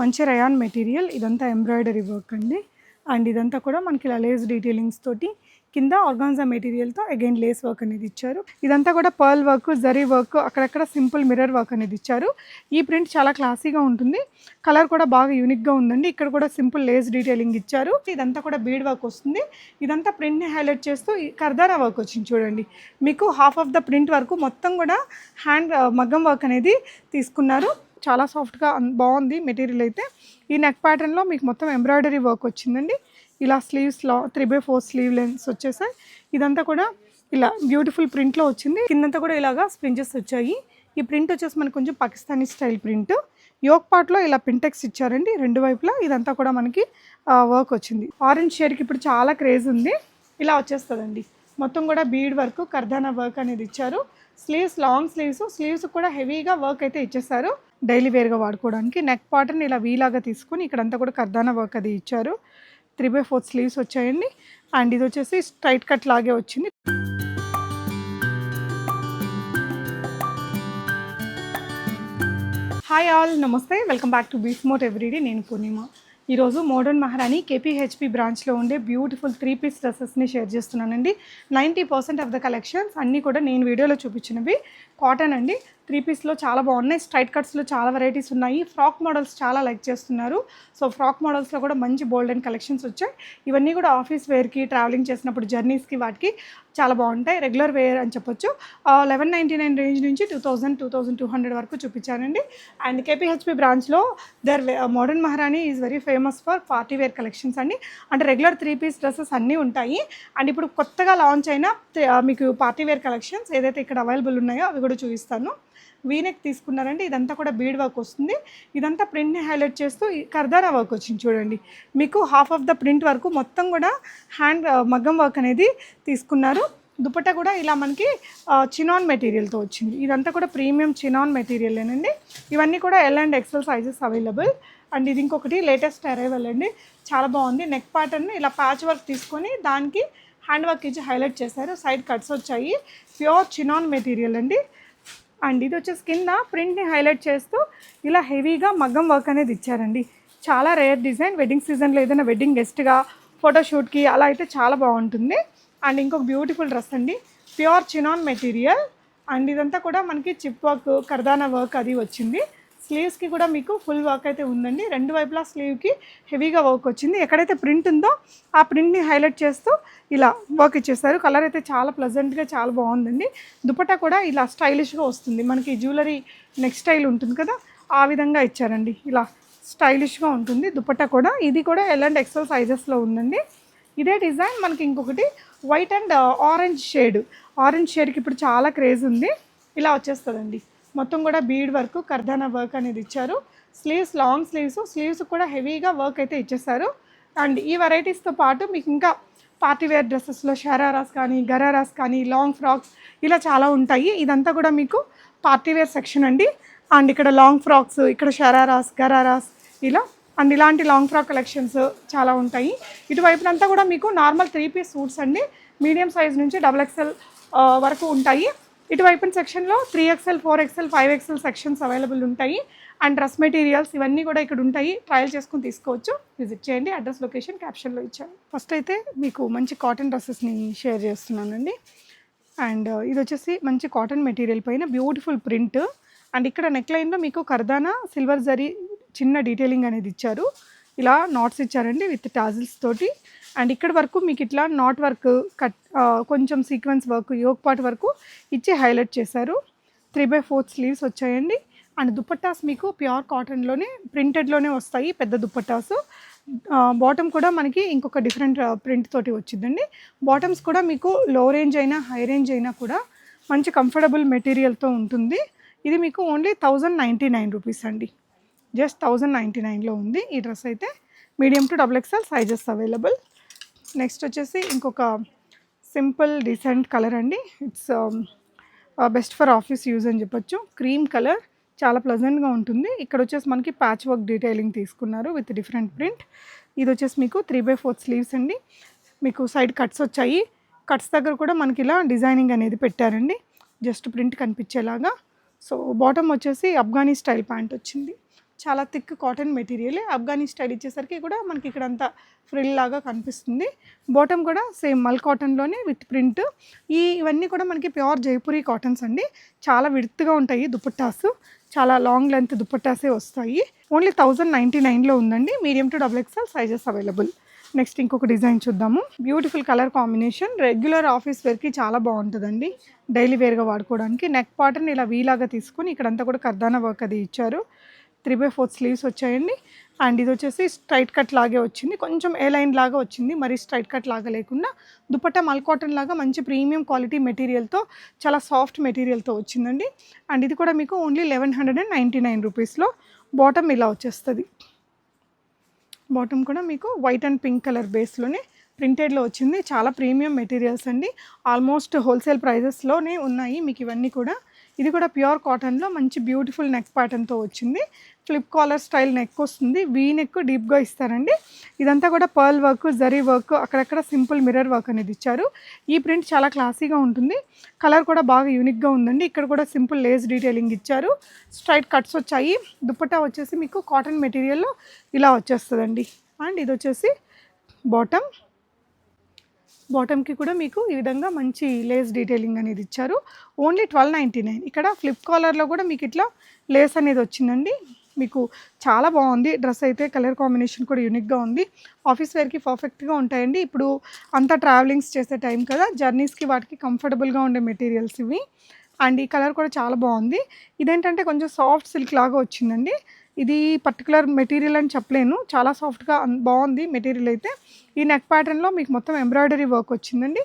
మంచి rayon material ఇదంతా embroidery work అండి. అండ్ ఇదంతా కూడా మనకి ఇలా లేస్ డీటెయిలింగ్స్ తోటి కింద ఆర్గాన్జా మెటీరియల్తో అగైన్ లేస్ వర్క్ అనేది ఇచ్చారు. ఇదంతా కూడా పర్ల్ వర్క్ జరీ వర్క్ అక్కడక్కడ సింపుల్ మిర్రర్ వర్క్ అనేది ఇచ్చారు. ఈ ప్రింట్ చాలా క్లాసీగా ఉంటుంది. కలర్ కూడా బాగా యూనిక్గా ఉందండి. ఇక్కడ కూడా సింపుల్ లేస్ డీటెయిలింగ్ ఇచ్చారు. ఇదంతా కూడా బీడ్ వర్క్ వస్తుంది. ఇదంతా ప్రింట్ని హైలైట్ చేస్తూ కర్దారా వర్క్ వచ్చింది చూడండి. మీకు హాఫ్ ఆఫ్ ద ప్రింట్ వరకు మొత్తం కూడా హ్యాండ్ మగ్గం వర్క్ అనేది తీసుకున్నారు. చాలా సాఫ్ట్గా బాగుంది మెటీరియల్ అయితే. ఈ నెక్ ప్యాటర్న్లో మీకు మొత్తం ఎంబ్రాయిడరీ వర్క్ వచ్చిందండి. ఇలా స్లీవ్స్లో three by four sleeve length వచ్చేసాయి. ఇదంతా కూడా ఇలా బ్యూటిఫుల్ ప్రింట్లో వచ్చింది. కిందంతా కూడా ఇలాగా స్ప్రింజెస్ వచ్చాయి. ఈ ప్రింట్ వచ్చేసి మనకు కొంచెం పాకిస్తానీ స్టైల్ ప్రింట్. యోక్ పార్ట్లో ఇలా పింటెక్స్ ఇచ్చారండి రెండు వైపులా. ఇదంతా కూడా మనకి వర్క్ వచ్చింది. ఆరెంజ్ షేడ్కి ఇప్పుడు చాలా క్రేజ్ ఉంది. ఇలా వచ్చేస్తుందండి. మొత్తం కూడా బీడ్ వర్క్ కర్దానా వర్క్ అనేది ఇచ్చారు. స్లీవ్స్ లాంగ్ స్లీవ్స్ స్లీవ్స్ కూడా హెవీగా వర్క్ అయితే ఇచ్చేసారు. డైలీ వేర్గా వాడుకోవడానికి నెక్ పాటర్ని ఇలా వీలాగా తీసుకొని ఇక్కడంతా కూడా కర్దానా వర్క్ అది ఇచ్చారు. త్రీ బై ఫోర్ స్లీవ్స్ వచ్చాయండి. అండ్ ఇది వచ్చేసి స్ట్రైట్ కట్ లాగే వచ్చింది. హాయ్ ఆల్ నమస్తే. వెల్కమ్ బ్యాక్ టు బీఫ్ మోట్ ఎవ్రీడే. నేను పూర్ణిమ. ఈరోజు మోడర్న్ మహారాణి కేపీహెచ్పి బ్రాంచ్లో ఉండే బ్యూటిఫుల్ త్రీ పీస్ డ్రెస్సెస్ని షేర్ చేస్తున్నానండి. Ninety percent of the collections అన్నీ కూడా నేను వీడియోలో చూపించినవి. కాటన్ అండి త్రీ పీస్లో చాలా బాగున్నాయి. స్ట్రైట్ కట్స్లో చాలా వెరైటీస్ ఉన్నాయి. ఫ్రాక్ మోడల్స్ చాలా లైక్ చేస్తున్నారు. సో ఫ్రాక్ మోడల్స్లో కూడా మంచి బోల్డ్ అండ్ కలెక్షన్స్ వచ్చాయి. ఇవన్నీ కూడా ఆఫీస్ వేర్కి ట్రావెలింగ్ చేసినప్పుడు జర్నీస్కి వాటికి చాలా బాగుంటాయి. రెగ్యులర్ వేర్ అని చెప్పొచ్చు. లెవెన్ నైంటీ నైన్ రేంజ్ నుంచి two thousand two thousand two hundred వరకు చూపించానండి. అండ్ కేపీహెచ్పి బ్రాంచ్లో the modern Maharani is very famous for party wear collections అండి. అంటే రెగ్యులర్ త్రీ పీస్ డ్రెస్సెస్ అన్నీ ఉంటాయి. అండ్ ఇప్పుడు కొత్తగా లాంచ్ అయిన మీకు పార్టీ వేర్ కలెక్షన్స్ ఏదైతే ఇక్కడ అవైలబుల్ ఉన్నాయో అవి కూడా చూపిస్తాను. వీనెక్ తీసుకున్నారంటే ఇదంతా కూడా బీడ్ వర్క్ వస్తుంది. ఇదంతా ప్రింట్ని హైలైట్ చేస్తూ కర్దారా వర్క్ వచ్చింది చూడండి. మీకు హాఫ్ ఆఫ్ ద ప్రింట్ వరకు మొత్తం కూడా హ్యాండ్ మగ్గం వర్క్ అనేది తీసుకున్నారు. దుపట్ట కూడా ఇలా మనకి చినాన్ మెటీరియల్తో వచ్చింది. ఇదంతా కూడా ప్రీమియం చినాన్ మెటీరియలేనండి ఇవన్నీ కూడా L and XL sizes available and ఇది ఇంకొకటి లేటెస్ట్ అరైవల్ అండి. చాలా బాగుంది. నెక్ ప్యాటర్న్ ఇలా ప్యాచ్ వర్క్ తీసుకొని దానికి హ్యాండ్ వర్క్ ఇచ్చి హైలైట్ చేశారు. సైడ్ కట్స్ వచ్చాయి. ప్యూర్ చినాన్ మెటీరియల్ అండి. అండ్ ఇది వచ్చేసి కింద ప్రింట్ని హైలైట్ చేస్తూ ఇలా హెవీగా మగ్గం వర్క్ అనేది ఇచ్చారండి. చాలా రేర్ డిజైన్. వెడ్డింగ్ సీజన్లో ఏదైనా వెడ్డింగ్ గెస్ట్గా ఫోటోషూట్కి అలా అయితే చాలా బాగుంటుంది. అండ్ ఇంకొక బ్యూటిఫుల్ డ్రెస్ అండి. ప్యూర్ చినాన్ మెటీరియల్ అండ్ ఇదంతా కూడా మనకి చిప్ వర్క్ కర్దానా వర్క్ అది వచ్చింది. స్లీవ్స్కి కూడా మీకు ఫుల్ వర్క్ అయితే ఉందండి. రెండు వైపులా స్లీవ్కి హెవీగా వర్క్ వచ్చింది. ఎక్కడైతే ప్రింట్ ఉందో ఆ ప్రింట్ని హైలైట్ చేస్తూ ఇలా వర్క్ ఇచ్చేస్తారు. కలర్ అయితే చాలా ప్లజెంట్గా చాలా బాగుందండి. దుపట్టా కూడా ఇలా స్టైలిష్గా వస్తుంది. మనకి జ్యువెలరీ నెక్స్ట్ స్టైల్ ఉంటుంది కదా ఆ విధంగా ఇచ్చారండి. ఇలా స్టైలిష్గా ఉంటుంది దుపట్టా కూడా. ఇది కూడా ఎల్ అండ్ ఎక్సెల్ సైజెస్లో ఉందండి. ఇదే డిజైన్ మనకి ఇంకొకటి white and orange shade orange షేడ్కి ఇప్పుడు చాలా క్రేజ్ ఉంది. ఇలా వచ్చేస్తుందండి. మొత్తం కూడా బీడ్ వర్క్ కర్దానా వర్క్ అనేది ఇచ్చారు. స్లీవ్స్ లాంగ్ స్లీవ్స్ స్లీవ్స్ కూడా హెవీగా వర్క్ అయితే ఇచ్చేసారు. అండ్ ఈ వెరైటీస్తో పాటు మీకు ఇంకా పార్టీవేర్ డ్రెస్సెస్లో షరారాస్ కానీ గరారాస్ కానీ లాంగ్ ఫ్రాక్స్ ఇలా చాలా ఉంటాయి. ఇదంతా కూడా మీకు పార్టీవేర్ సెక్షన్ అండి. అండ్ ఇక్కడ లాంగ్ ఫ్రాక్స్ ఇక్కడ షరారాస్ గరారాస్ ఇలా అండ్ ఇలాంటి లాంగ్ ఫ్రాక్ కలెక్షన్స్ చాలా ఉంటాయి. ఇటువైపునంతా కూడా మీకు నార్మల్ త్రీ పీస్ సూట్స్ అండి. మీడియం సైజ్ నుంచి డబుల్ ఎక్స్ఎల్ వరకు ఉంటాయి. ఇటువైపున సెక్షన్లో three XL four XL five XL sections available ఉంటాయి. అండ్ డ్రెస్ మెటీరియల్స్ ఇవన్నీ కూడా ఇక్కడ ఉంటాయి. ట్రయల్ చేసుకుని తీసుకోవచ్చు. విజిట్ చేయండి. అడ్రస్ లొకేషన్ క్యాప్షన్లో ఇచ్చాను. ఫస్ట్ అయితే మీకు మంచి కాటన్ డ్రెస్సెస్ని షేర్ చేస్తున్నానండి. అండ్ uh, ఇది వచ్చేసి మంచి కాటన్ మెటీరియల్ పైన బ్యూటిఫుల్ ప్రింట్ అండ్ ఇక్కడ నెక్లైన్లో మీకు కర్దానా సిల్వర్ జరీ చిన్న డీటెయిలింగ్ అనేది ఇచ్చారు. ఇలా నాట్స్ ఇచ్చారండి విత్ టాజిల్స్ తోటి. అండ్ ఇక్కడ వరకు మీకు ఇట్లా నాట్ వర్క్ కట్ కొంచెం సీక్వెన్స్ వర్క్ యోగ్ పార్ట్ వరకు ఇచ్చి హైలైట్ చేశారు. త్రీ బై ఫోర్త్ స్లీవ్స్ వచ్చాయండి. అండ్ దుపట్టాస్ మీకు ప్యూర్ కాటన్లోనే ప్రింటెడ్లోనే వస్తాయి పెద్ద దుపట్టాస్ బాటమ్ కూడా మనకి ఇంకొక డిఫరెంట్ ప్రింట్ తోటి వచ్చిందండి. బాటమ్స్ కూడా మీకు లో రేంజ్ అయినా హై రేంజ్ అయినా కూడా మంచి కంఫర్టబుల్ మెటీరియల్తో ఉంటుంది. ఇది మీకు only thousand ninety nine rupees అండి. జస్ట్ థౌజండ్ నైంటీ నైన్లో ఉంది. ఈ డ్రెస్ అయితే medium to double XL sizes available. Next వచ్చేసి ఇంకొక సింపుల్ డీసెంట్ కలర్ అండి. It's best for office use అని చెప్పొచ్చు. క్రీమ్ కలర్ చాలా ప్లజెంట్గా ఉంటుంది. ఇక్కడ వచ్చేసి మనకి ప్యాచ్ వర్క్ డీటెయిలింగ్ తీసుకున్నారు విత్ డిఫరెంట్ ప్రింట్ ఇది వచ్చేసి మీకు త్రీ బై ఫోర్త్ స్లీవ్స్ అండి. మీకు సైడ్ కట్స్ వచ్చాయి. కట్స్ దగ్గర కూడా మనకి ఇలా డిజైనింగ్ అనేది పెట్టారండి. జస్ట్ ప్రింట్ కనిపించేలాగా. సో బాటమ్ వచ్చేసి అఫ్ఘానీ స్టైల్ ప్యాంట్ వచ్చింది. చాలా thick cotton material. Afghani style ఇచ్చేసరికి కూడా మనకి ఇక్కడ అంతా ఫ్రిల్ లాగా కనిపిస్తుంది. బాటమ్ కూడా సేమ్ మల్ కాటన్లోనే విత్ ప్రింట్. ఈ ఇవన్నీ కూడా మనకి ప్యూర్ జైపూరి కాటన్స్ అండి. చాలా విడుత్తుగా ఉంటాయి దుపట్టాస్ చాలా లాంగ్ లెంత్ దుపట్టాసే వస్తాయి. ఓన్లీ థౌజండ్ నైంటీ నైన్లో ఉందండి. Medium to double XL sizes available. Next ఇంకొక డిజైన్ చూద్దాము. Beautiful colour combination. Regular office వేర్కి చాలా బాగుంటుందండి. డైలీ వేర్గా వాడుకోవడానికి. నెక్ పాటర్ని ఇలా వీలాగా తీసుకుని ఇక్కడంతా కూడా కర్దానా వర్క్ అది ఇచ్చారు. త్రీ బై ఫోర్ స్లీవ్స్ వచ్చాయండి. అండ్ ఇది వచ్చేసి స్ట్రైట్ కట్ లాగే వచ్చింది. కొంచెం ఏ లైన్ లాగా వచ్చింది మరి స్ట్రైట్ కట్ లాగా లేకుండా. దుపట్టా మల్ కాటన్ లాగా మంచి ప్రీమియం క్వాలిటీ మెటీరియల్తో చాలా సాఫ్ట్ మెటీరియల్తో వచ్చిందండి. అండ్ ఇది కూడా మీకు only eleven hundred and ninety nine రూపీస్లో. బాటమ్ ఇలా వచ్చేస్తుంది. బాటమ్ కూడా మీకు వైట్ అండ్ పింక్ కలర్ బేస్లోనే ప్రింటెడ్లో వచ్చింది. చాలా ప్రీమియం మెటీరియల్స్ అండి. ఆల్మోస్ట్ హోల్సేల్ ప్రైజెస్లోనే ఉన్నాయి. మీకు ఇవన్నీ కూడా ఇది కూడా ప్యూర్ కాటన్లో మంచి బ్యూటిఫుల్ నెక్ ప్యాటర్న్తో వచ్చింది. ఫ్లిప్ కాలర్ స్టైల్ నెక్ వస్తుంది. వీ నెక్ డీప్గా ఇస్తారండి. ఇదంతా కూడా పర్ల్ వర్క్ జరీ వర్క్ అక్కడక్కడ సింపుల్ మిర్రర్ వర్క్ అనేది ఇచ్చారు. ఈ ప్రింట్ చాలా క్లాసీగా ఉంటుంది. కలర్ కూడా బాగా యూనిక్గా ఉందండి. ఇక్కడ కూడా సింపుల్ లేస్ డీటెయిలింగ్ ఇచ్చారు. స్ట్రైట్ కట్స్ వచ్చాయి. దుప్పట్టా వచ్చేసి మీకు కాటన్ మెటీరియల్లో ఇలా వచ్చేస్తుందండి. అండ్ ఇది వచ్చేసి బాటమ్ బాటమ్కి కూడా మీకు ఈ విధంగా మంచి లేస్ డీటెయిలింగ్ అనేది ఇచ్చారు. ఓన్లీ ట్వెల్వ్ నైంటీ నైన్ ఇక్కడ ఫ్లిప్ కాలర్లో కూడా మీకు ఇట్లా లేస్ అనేది వచ్చిందండి. మీకు చాలా బాగుంది. డ్రెస్ అయితే కలర్ కాంబినేషన్ కూడా యూనిక్గా ఉంది. ఆఫీస్ వేర్కి పర్ఫెక్ట్గా ఉంటాయండి. ఇప్పుడు అంతా ట్రావెలింగ్స్ చేసే టైం కదా. జర్నీస్కి వాటికి కంఫర్టబుల్గా ఉండే మెటీరియల్స్ ఇవి. అండ్ ఈ కలర్ కూడా చాలా బాగుంది. ఇదేంటంటే కొంచెం సాఫ్ట్ సిల్క్ లాగా వచ్చిందండి. ఇది పర్టికులర్ మెటీరియల్ అని చెప్పలేను. చాలా సాఫ్ట్గా బాగుంది మెటీరియల్ అయితే. ఈ నెక్ ప్యాటర్న్లో మీకు మొత్తం ఎంబ్రాయిడరీ వర్క్ వచ్చిందండి.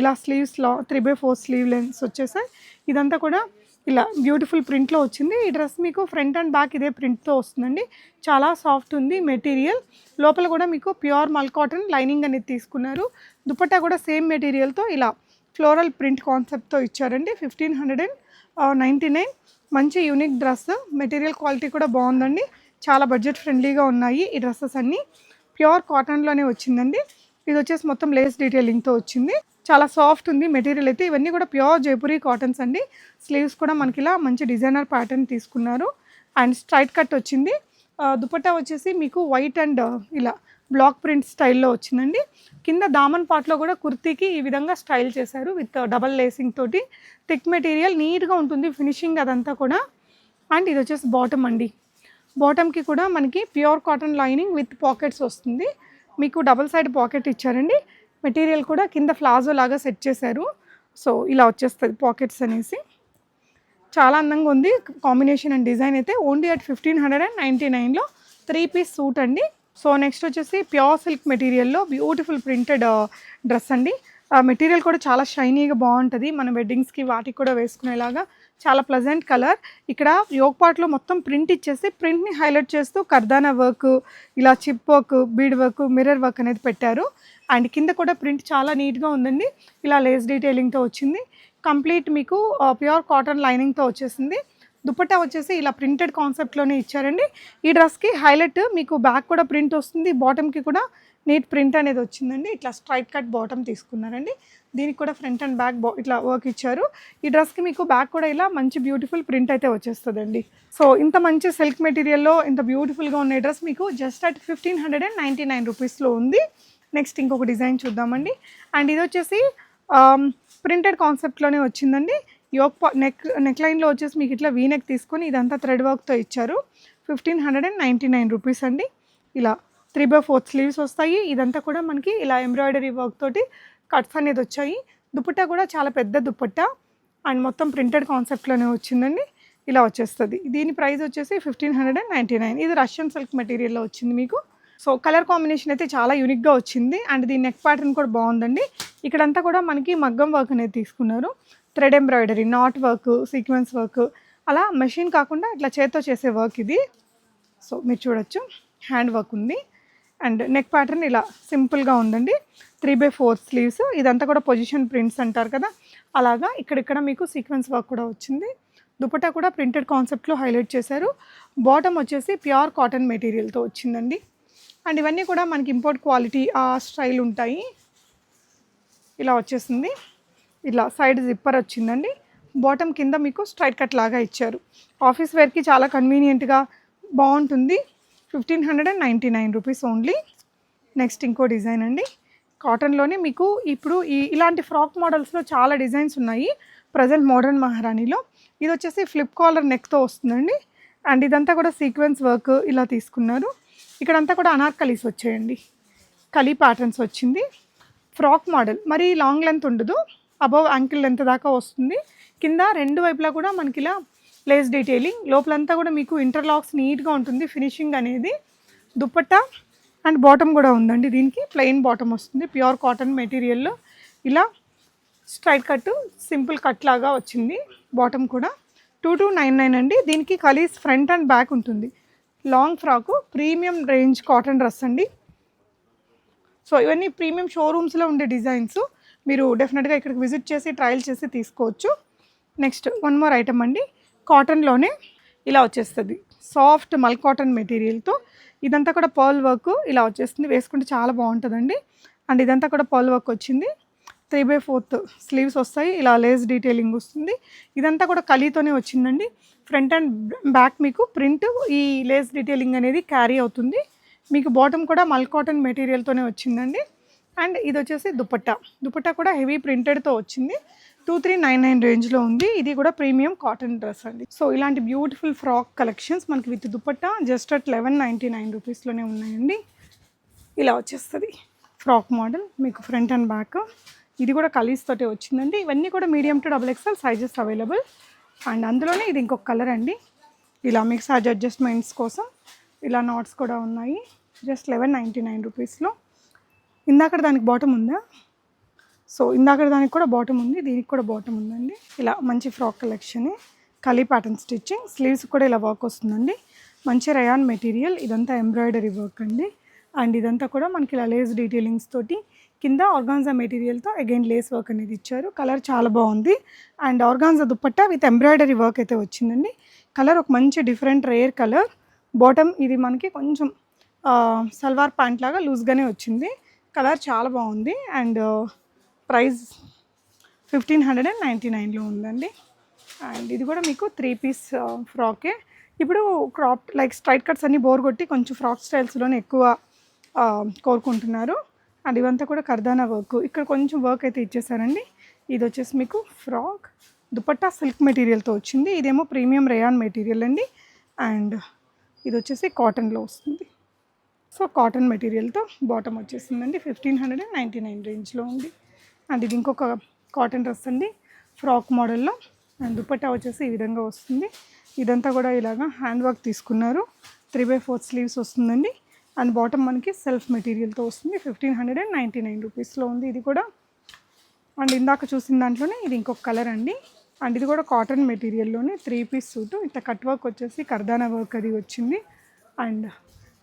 ఇలా స్లీవ్స్లో three by four sleeve length వచ్చేసాయి. ఇదంతా కూడా ఇలా బ్యూటిఫుల్ ప్రింట్లో వచ్చింది. ఈ డ్రెస్ మీకు ఫ్రంట్ అండ్ బ్యాక్ ఇదే ప్రింట్తో వస్తుందండి. చాలా సాఫ్ట్ ఉంది మెటీరియల్ లోపల కూడా మీకు ప్యూర్ మల్ కాటన్ లైనింగ్ అనేది తీసుకున్నారు. దుపట్టా కూడా సేమ్ మెటీరియల్తో ఇలా ఫ్లోరల్ ప్రింట్ కాన్సెప్ట్తో ఇచ్చారండి. Fifteen hundred and ninety nine మంచి యూనిక్ డ్రెస్ మెటీరియల్ క్వాలిటీ కూడా బాగుందండి. చాలా బడ్జెట్ ఫ్రెండ్లీగా ఉన్నాయి ఈ డ్రెస్సెస్ అన్నీ. ప్యూర్ కాటన్లోనే వచ్చిందండి. ఇది వచ్చేసి మొత్తం లేస్ డీటెయిలింగ్తో వచ్చింది. చాలా సాఫ్ట్ ఉంది. మెటీరియల్ అయితే ఇవన్నీ కూడా ప్యూర్ జైపురి కాటన్స్ అండి. స్లీవ్స్ కూడా మనకి ఇలా మంచి డిజైనర్ ప్యాటర్న్ తీసుకున్నారు. అండ్ స్ట్రైట్ కట్ వచ్చింది. దుపట్టా వచ్చేసి మీకు వైట్ అండ్ ఇలా బ్లాక్ ప్రింట్ స్టైల్లో వచ్చిందండి. కింద దామన్ పాట్లో కూడా కుర్తీకి ఈ విధంగా స్టైల్ చేశారు విత్ డబల్ లేసింగ్ తోటి. థిక్ మెటీరియల్ నీట్గా ఉంటుంది ఫినిషింగ్ అదంతా కూడా. అండ్ ఇది వచ్చేసి బాటమ్ అండి. బాటమ్కి కూడా మనకి pure cotton lining with pockets వస్తుంది. మీకు డబల్ సైడ్ పాకెట్ ఇచ్చారండి. మెటీరియల్ కూడా కింద ఫ్లాజో లాగా సెట్ చేశారు. సో ఇలా వచ్చేస్తుంది పాకెట్స్ అనేసి. చాలా అందంగా ఉంది. కాంబినేషన్ అండ్ డిజైన్ అయితే only at fifteen hundred and ninety నైన్లో త్రీ పీస్ సూట్ అండి. సో నెక్స్ట్ వచ్చేసి ప్యూర్ సిల్క్ మెటీరియల్లో బ్యూటిఫుల్ ప్రింటెడ్ డ్రెస్ అండి. ఆ మెటీరియల్ కూడా చాలా షైనీగా బాగుంటుంది. మన వెడ్డింగ్స్కి వాటికి కూడా వేసుకునేలాగా చాలా ప్లజెంట్ కలర్ ఇక్కడ యోగ్ పార్ట్లో మొత్తం ప్రింట్ ఇచ్చేసి ప్రింట్ని హైలైట్ చేస్తూ కర్దానా వర్క్ ఇలా chip work bead work mirror work అనేది పెట్టారు. అండ్ కింద కూడా ప్రింట్ చాలా నీట్గా ఉందండి. ఇలా లేస్ డీటెయిలింగ్తో వచ్చింది. కంప్లీట్ మీకు ప్యూర్ కాటన్ లైనింగ్తో వచ్చేసింది. దుపట్టా వచ్చేసి ఇలా ప్రింటెడ్ కాన్సెప్ట్లోనే ఇచ్చారండి. ఈ డ్రెస్కి హైలైట్ మీకు బ్యాక్ కూడా ప్రింట్ వస్తుంది బాటమ్కి కూడా నీట్ ప్రింట్ అనేది వచ్చిందండి. ఇట్లా స్ట్రైట్ కట్ బాటమ్ తీసుకున్నారండి. దీనికి కూడా ఫ్రంట్ అండ్ బ్యాక్ బా ఇట్లా వర్క్ ఇచ్చారు. ఈ డ్రెస్కి మీకు బ్యాక్ కూడా ఇలా మంచి బ్యూటిఫుల్ ప్రింట్ అయితే వచ్చేస్తుందండి. సో ఇంత మంచి సిల్క్ మెటీరియల్లో ఇంత బ్యూటిఫుల్గా ఉన్న డ్రెస్ మీకు just at fifteen hundred and ninety nine రూపీస్లో ఉంది. నెక్స్ట్ ఇంకొక డిజైన్ చూద్దామండి. అండ్ ఇది వచ్చేసి um, ప్రింటెడ్ కాన్సెప్ట్లోనే వచ్చిందండి. యోక్ నెక్ నెక్ లైన్లో వచ్చేసి మీకు ఇట్లా వీ నెక్ తీసుకొని ఇదంతా థ్రెడ్ వర్క్తో ఇచ్చారు. Fifteen hundred and ninety nine rupees అండి. ఇలా త్రీ బై ఫోర్త్ స్లీవ్స్ వస్తాయి. ఇదంతా కూడా మనకి ఇలా ఎంబ్రాయిడరీ వర్క్ తోటి కట్స్ అనేది వచ్చాయి. దుపట్టా కూడా చాలా పెద్ద దుపట్టా. అండ్ మొత్తం ప్రింటెడ్ కాన్సెప్ట్లోనే వచ్చిందండి. ఇలా వచ్చేస్తుంది. దీని ప్రైస్ వచ్చేసి fifteen hundred and ninety nine. ఇది రష్యన్ సిల్క్ మెటీరియల్లో వచ్చింది మీకు. సో కలర్ కాంబినేషన్ అయితే చాలా యూనిక్గా వచ్చింది. అండ్ దీని నెక్ ప్యాటర్న్ కూడా బాగుందండి. ఇక్కడంతా కూడా మనకి మగ్గం వర్క్ అనేది తీసుకున్నారు. Thread embroidery knot work sequence work అలా మెషిన్ కాకుండా ఇట్లా చేత్తో చేసే వర్క్ ఇది. సో మీరు చూడొచ్చు. హ్యాండ్ వర్క్ ఉంది. అండ్ నెక్ ప్యాటర్న్ ఇలా సింపుల్గా ఉందండి. త్రీ బై ఫోర్ స్లీవ్స్ ఇదంతా కూడా పొజిషన్ ప్రింట్స్ అంటారు కదా. అలాగా ఇక్కడిక్కడ మీకు సీక్వెన్స్ వర్క్ కూడా వచ్చింది. దుపట్టా కూడా ప్రింటెడ్ కాన్సెప్ట్లో హైలైట్ చేశారు. బాటమ్ వచ్చేసి ప్యూర్ కాటన్ మెటీరియల్తో వచ్చిందండి. అండ్ ఇవన్నీ కూడా మనకి ఇంపోర్ట్ క్వాలిటీ ఆ స్టైల్ ఉంటాయి. ఇలా వచ్చేసింది. ఇలా సైడ్ జిప్పర్ వచ్చిందండి. బాటమ్ కింద మీకు స్ట్రైట్ కట్ లాగా ఇచ్చారు. ఆఫీస్ వేర్కి చాలా కన్వీనియంట్గా బాగుంటుంది. Fifteen hundred and ninety nine rupees only. Next ఇంకో డిజైన్ అండి. కాటన్లోనే మీకు ఇప్పుడు ఈ ఇలాంటి ఫ్రాక్ మోడల్స్లో చాలా డిజైన్స్ ఉన్నాయి. ప్రజెంట్ మోడర్న్ మహారాణిలో. ఇది వచ్చేసి ఫ్లిప్ కాలర్ నెక్తో వస్తుందండి. అండ్ ఇదంతా కూడా సీక్వెన్స్ వర్క్ ఇలా తీసుకున్నారు. ఇక్కడంతా కూడా అనార్కలీస్ వచ్చాయండి. కలీ ప్యాటర్న్స్ వచ్చింది. Frock model. మరి లాంగ్ లెంత్ ఉండదు. అబవ్ అంకిల్ ఎంత దాకా వస్తుంది. కింద రెండు వైపులా కూడా మనకి ఇలా లేస్ డీటెయిలింగ్ లోపలంతా కూడా మీకు ఇంటర్లాక్స్ నీట్గా ఉంటుంది. ఫినిషింగ్ అనేది దుప్పట్ట అండ్ బాటమ్ కూడా ఉందండి దీనికి. ప్లెయిన్ బాటమ్ వస్తుంది. ప్యూర్ కాటన్ మెటీరియల్లో ఇలా స్ట్రైట్ కట్ సింపుల్ కట్ లాగా వచ్చింది. బాటమ్ కూడా టూ టూ నైన్ నైన్ అండి. దీనికి కలీస్ ఫ్రంట్ అండ్ బ్యాక్ ఉంటుంది. Long frock premium range cotton dress అండి. సో ఇవన్నీ ప్రీమియం షోరూమ్స్లో ఉండే డిజైన్స్ మీరు డెఫినెట్గా ఇక్కడికి విజిట్ చేసి ట్రయల్ చేసి తీసుకోవచ్చు. నెక్స్ట్ వన్ మోర్ ఐటమ్ అండి. కాటన్లోనే ఇలా వచ్చేస్తుంది. సాఫ్ట్ మల్ కాటన్ మెటీరియల్తో ఇదంతా కూడా పర్ల్ వర్క్ ఇలా వచ్చేస్తుంది. వేసుకుంటే చాలా బాగుంటుందండి. అండ్ ఇదంతా కూడా పర్ల్ వర్క్ వచ్చింది. త్రీ బై ఫోర్త్ స్లీవ్స్ వస్తాయి. ఇలా లేస్ డీటెయిలింగ్ వస్తుంది. ఇదంతా కూడా కలీతోనే వచ్చిందండి. ఫ్రంట్ అండ్ బ్యాక్ మీకు ప్రింట్ ఈ లేస్ డీటెయిలింగ్ అనేది క్యారీ అవుతుంది. మీకు బాటమ్ కూడా మల్ కాటన్ మెటీరియల్తోనే వచ్చిందండి. అండ్ ఇది వచ్చేసి దుపట్టా. దుపట్టా కూడా హెవీ ప్రింటెడ్తో వచ్చింది. టూ త్రీ నైన్ నైన్ రేంజ్లో ఉంది. ఇది కూడా ప్రీమియం కాటన్ డ్రెస్ అండి. సో ఇలాంటి బ్యూటిఫుల్ ఫ్రాక్ కలెక్షన్స్ మనకి with dupatta just at eleven ninety nine రూపీస్లోనే ఉన్నాయండి. ఇలా వచ్చేస్తుంది. ఫ్రాక్ మోడల్ మీకు ఫ్రంట్ అండ్ బ్యాక్. ఇది కూడా కలీస్ తోటే వచ్చిందండి. ఇవన్నీ కూడా medium to double XL sizes available. And అందులోనే ఇది ఇంకొక కలర్ అండి. ఇలా మీకు సైజ్ అడ్జస్ట్మెంట్స్ కోసం ఇలా నాట్స్ కూడా ఉన్నాయి. జస్ట్ లెవెన్ నైంటీ నైన్ రూపీస్లో. ఇందాక దానికి బాటమ్ ఉందా? సో ఇందాక దానికి కూడా బాటమ్ ఉంది దీనికి కూడా బాటమ్ ఉందండి. ఇలా మంచి frock collection kali pattern stitching sleeves కూడా ఇలా వర్క్ వస్తుందండి. మంచి రయాన్ మెటీరియల్ ఇదంతా ఎంబ్రాయిడరీ వర్క్ అండి. అండ్ ఇదంతా కూడా మనకి ఇలా లేస్ డీటెయిలింగ్స్ తోటి కింద ఆర్గాన్జా మెటీరియల్తో అగైన్ లేస్ వర్క్ అనేది ఇచ్చారు. కలర్ చాలా బాగుంది. And organza dupatta with embroidery work అయితే వచ్చిందండి. కలర్ ఒక మంచి డిఫరెంట్ రేర్ కలర్ బాటమ్ ఇది మనకి కొంచెం సల్వార్ ప్యాంట్ లాగా లూజ్గానే వచ్చింది. కలర్ చాలా బాగుంది and uh, price fifteen hundred and ninety నైన్లో ఉందండి. అండ్ ఇది కూడా మీకు త్రీ పీస్ ఫ్రాకే ఇప్పుడు క్రాప్ లైక్ స్ట్రైట్ కట్స్ అన్నీ బోర్ కొట్టి కొంచెం ఫ్రాక్ స్టైల్స్లోనే ఎక్కువ uh, కోరుకుంటున్నారు. అండ్ ఇవంతా కూడా కర్దానా వర్క్ ఇక్కడ కొంచెం వర్క్ అయితే ఇచ్చేసారండి. ఇది వచ్చేసి మీకు ఫ్రాక్ దుపట్టా సిల్క్ మెటీరియల్తో వచ్చింది. ఇదేమో ప్రీమియం రేయాన్ మెటీరియల్ అండి. అండ్ ఇది వచ్చేసి కాటన్లో వస్తుంది. సో కాటన్ మెటీరియల్తో బాటమ్ వచ్చేసిందండి. Fifteen hundred and ninety nine రేంజ్లో ఉంది. అండ్ ఇది ఇంకొక కాటన్ డ్రెస్ అండి. ఫ్రాక్ మోడల్లో. అండ్ దుపట్టా వచ్చేసి ఈ విధంగా వస్తుంది. ఇదంతా కూడా ఇలాగా హ్యాండ్ వర్క్ తీసుకున్నారు. త్రీ బై ఫోర్త్ స్లీవ్స్ వస్తుందండి. అండ్ బాటమ్ మనకి సెల్ఫ్ మెటీరియల్తో వస్తుంది. Fifteen hundred and ninety nine రూపీస్లో ఉంది ఇది కూడా. అండ్ ఇందాక చూసిన దాంట్లోనే ఇది ఇంకొక కలర్ అండి. అండ్ ఇది కూడా కాటన్ మెటీరియల్లోనే త్రీ పీస్ సూట్. ఇంత కట్ వర్క్ వచ్చేసి కర్దానా వర్క్ అది వచ్చింది. అండ్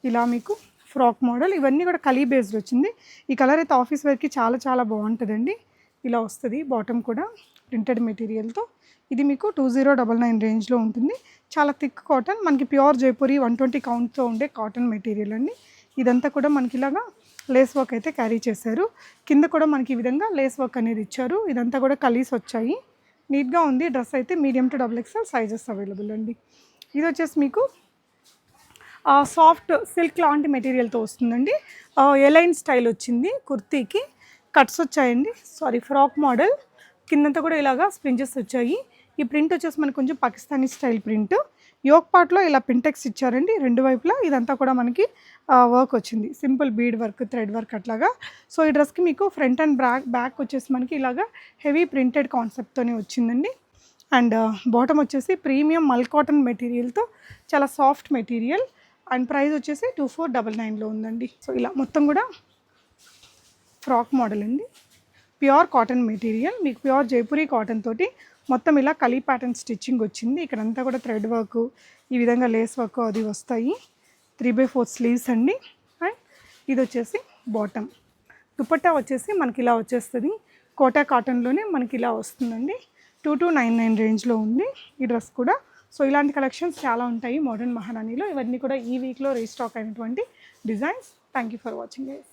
ఇలా మీకు ఫ్రాక్ మోడల్. ఇవన్నీ కూడా కలీ బేస్డ్ వచ్చింది. ఈ కలర్ అయితే ఆఫీస్ వేర్కి చాలా చాలా బాగుంటుందండి. ఇలా వస్తుంది బాటమ్ కూడా ప్రింటెడ్ మెటీరియల్తో. ఇది మీకు టూ జీరో డబల్ నైన్ రేంజ్లో ఉంటుంది. చాలా థిక్ కాటన్. మనకి ప్యూర్ జైపూరి వన్ ట్వంటీ కౌంట్తో ఉండే కాటన్ మెటీరియల్ అండి. ఇదంతా కూడా మనకి ఇలాగా లేస్ వర్క్ అయితే క్యారీ చేశారు. కింద కూడా మనకి ఈ విధంగా లేస్ వర్క్ అనేది ఇచ్చారు. ఇదంతా కూడా కలీస్ వచ్చాయి. నీట్గా ఉంది. డ్రెస్ అయితే medium to double XL sizes available అండి. ఇది వచ్చేసి మీకు సాఫ్ట్ సిల్క్ లాంటి మెటీరియల్తో వస్తుందండి. ఎలైన్ స్టైల్ వచ్చింది కుర్తీకి. కట్స్ వచ్చాయండి. Sorry frock model. కిందంతా కూడా ఇలాగా స్ప్రింజెస్ వచ్చాయి. ఈ ప్రింట్ వచ్చేసి మనకి కొంచెం పాకిస్తానీ స్టైల్ ప్రింట్. యోక్ పార్ట్లో ఇలా పింటెక్స్ ఇచ్చారండి. రెండు వైపులా ఇదంతా కూడా మనకి వర్క్ వచ్చింది. Simple bead work thread work అట్లాగా. సో ఈ డ్రెస్కి మీకు ఫ్రంట్ అండ్ బ్యాక్ బ్యాక్ వచ్చేసి మనకి ఇలాగా హెవీ ప్రింటెడ్ కాన్సెప్ట్తోనే వచ్చిందండి. అండ్ బాటమ్ వచ్చేసి ప్రీమియం మల్ కాటన్ మెటీరియల్తో చాలా సాఫ్ట్ మెటీరియల్. అండ్ ప్రైస్ వచ్చేసి టూ ఫోర్ డబల్ నైన్లో ఉందండి. సో ఇలా మొత్తం కూడా ఫ్రాక్ మోడల్ అండి. ప్యూర్ కాటన్ మెటీరియల్ మీకు ప్యూర్ జైపూరి కాటన్ తోటి మొత్తం ఇలా కలీ ప్యాటర్న్ స్టిచ్చింగ్ వచ్చింది. ఇక్కడంతా కూడా థ్రెడ్ వర్క్ ఈ విధంగా లేస్ వర్క్ అది వస్తాయి. త్రీ బై ఫోర్ స్లీవ్స్ అండి. అండ్ ఇది వచ్చేసి బాటమ్. దుపట్టా వచ్చేసి మనకి ఇలా వచ్చేస్తుంది. కోటా కాటన్లోనే మనకి ఇలా వస్తుందండి. టూ టూ నైన్ నైన్ రేంజ్లో ఉంది. ఈ డ్రెస్ కూడా సో ఇలాంటి కలెక్షన్స్ చాలా ఉంటాయి మోడర్న్ మహారాణిలో. ఇవన్నీ కూడా ఈ వీక్లో రీస్టాక్ అయినటువంటి designs thank you for watching guys